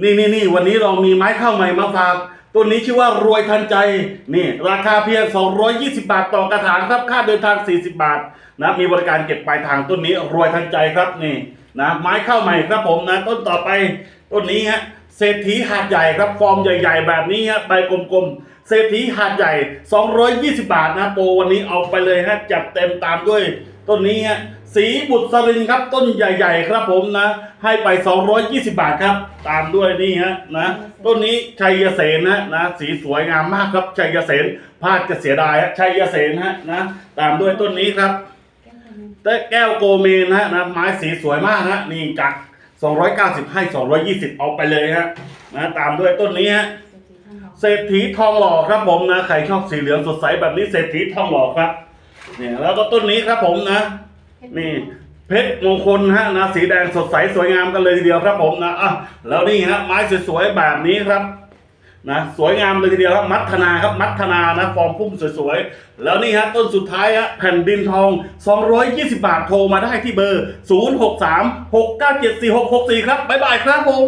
นี่นี่นี่วันนี้เรามีไม้ข้าวใหม่มาฝากต้นนี้ชื่อว่ารวยทันใจนี่ราคาเพียง 220 บาทต่อกระถางครับค่าเดินทาง 40 บาทนะมีบริการเก็บปลายทางต้นนี้รวยทันใจครับนี่นะไม้ข้าวใหม่ครับผมนะต้นต่อไปต้นนี้ฮะ เศรษฐีหาดใหญ่ครับฟอร์มใหญ่ๆ แบบนี้ฮะใบกลมๆ เศรษฐีหาดใหญ่ 220 บาทนะโปรวันนี้เอาไปเลยฮะจัดเต็มตามด้วยต้นนี้ฮะสีบุตรสลินครับ ต้นใหญ่ ๆ ครับผมนะ ให้ไป 220 บาทครับ ตามด้วยนี่ฮะนะต้นนี้ชัยเสนนะนะสีสวยงามมากครับชัยเสนพลาดจะเสียดายฮะชัยเสนฮะนะตามด้วยต้นนี้ครับแต่แก้วโกเมนฮะนะไม้สีสวยมากฮะนี่จาก 290 ให้ 220 เอาไปเลยฮะนะตามด้วยต้นนี้ฮะเศรษฐีทองหล่อครับผมนะใครชอบสีเหลืองสดใสแบบนี้เศรษฐีทองหล่อครับเนี่ยแล้วก็ต้นนี้ครับผมนะ นี่เพชรมงคลฮะนะสีแดงสดใสสวยงามกันเลยทีเดียวครับผมนะอะแล้วนี่ฮะไม้สวยๆแบบนี้ครับ นะสวยงามเลยทีเดียวครับมัทนาครับมัทนานะฟอร์มพุ่มสวยๆ แล้วนี่ฮะต้นสุดท้ายฮะแผ่นดินทอง 220 บาทโทรมาได้ที่เบอร์ 0636974664 ครับบ๊ายบายครับผม